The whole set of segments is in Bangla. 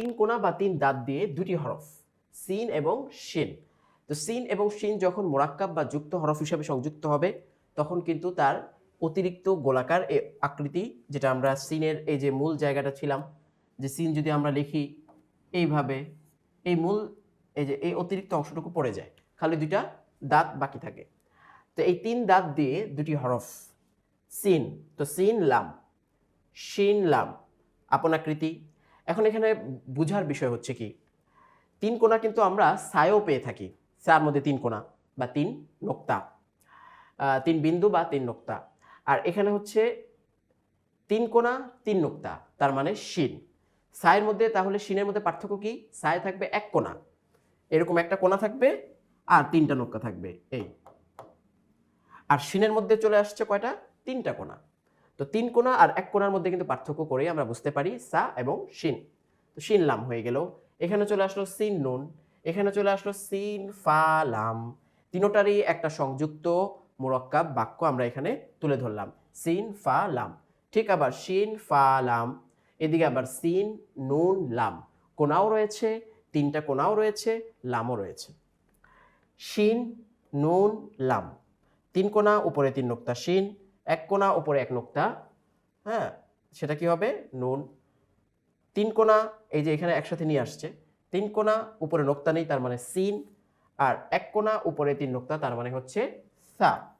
তিন কোণা বা তিন দাঁত দিয়ে দুটি হরফ, সিন এবং শিন। তো সিন এবং শিন যখন মোরাক্কাব বা যুক্ত হরফ হিসাবে সংযুক্ত হবে, তখন কিন্তু তার অতিরিক্ত গোলাকার এ আকৃতি, যেটা আমরা সিনের এই যে মূল জায়গাটা ছিলাম, যে সিন যদি আমরা লিখি এইভাবে, এই মূল, এই যে এই অতিরিক্ত অংশটুকু পড়ে যায়, খালি দুইটা দাঁত বাকি থাকে। তো এই তিন দাঁত দিয়ে দুটি হরফ, সিন, তো সিন লাম, শিন লাম আপনাকৃতি এখন এখানে বুঝার বিষয় হচ্ছে কি? তিন কোণা কিন্তু আমরা সায়ও পেয়ে থাকি। সার মধ্যে তিন কোণা বা তিন নোক্তা। তিন বিন্দু বা তিন নোক্তা। আর এখানে হচ্ছে তিন কোণা, তিন নোক্তা, তার মানে শিন। সায়ের মধ্যে তাহলে শিনের মধ্যে পার্থক্য কি? সায় থাকবে এক কোণা। এরকম একটা কোণা থাকবে আর তিনটা নোক্তা থাকবে, এই। আর শিনের মধ্যে চলে আসছে কয়টা? তিনটা কোণা। তো তিন কোণা আর এক কোণার মধ্যে কিন্তু পার্থক্য করেই আমরা বুঝতে পারি সা এবং শিন তো শিন লাম হয়ে গেল। এখানে চলে আসলো সিন নুন। এখানে চলে আসলো সিন ফা লাম। তিনোটারই একটা সংযুক্ত মোরক্কাব বাক্য আমরা এখানে তুলে ধরলাম। সিন ফা লাম। ঠিক আবার শিন ফা লাম। এদিকে আবার সিন নুন লাম। কোনাও রয়েছে, তিনটা কোনাও রয়েছে, লামও রয়েছে। শিন নুন লাম। তিন কোণা, উপরে তিন নোক্তা শিন এক কোণা, উপরে এক নোক্তা হ্যাঁ? সেটা কি হবে? নুন। তিন কোণা, এই যে এখানে একসাথে নিয়ে আসছে। তিন কোণা, উপরে নোক্তা নেই, তার মানে সিন। আর এক কোণা, উপরে তিন নোক্তা, তার মানে হচ্ছে সা।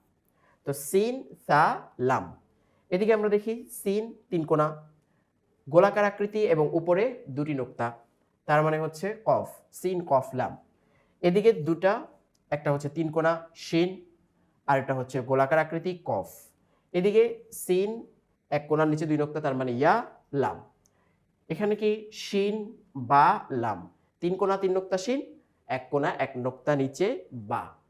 তো সিন, সা, লাম। এদিকে আমরা দেখি সিন, তিন কোণা। গোলাকার আকৃতি এবং উপরে দুটি নোক্তা, তার মানে হচ্ছে কফ, সিন, কফ, লাম। এদিকে দুটা, একটা হচ্ছে তিন কোণা শিন আর একটা হচ্ছে গোলাকার আকৃতি, কফ। এদিকে সিন, এক কোনার নিচে দুই নক্তা, তার মানে ইয়া, লাম। এখানে কি শিন বা লাম? তিন কোনা তিন নক্তা শিন, এক কোনা এক নক্তা নিচে বা।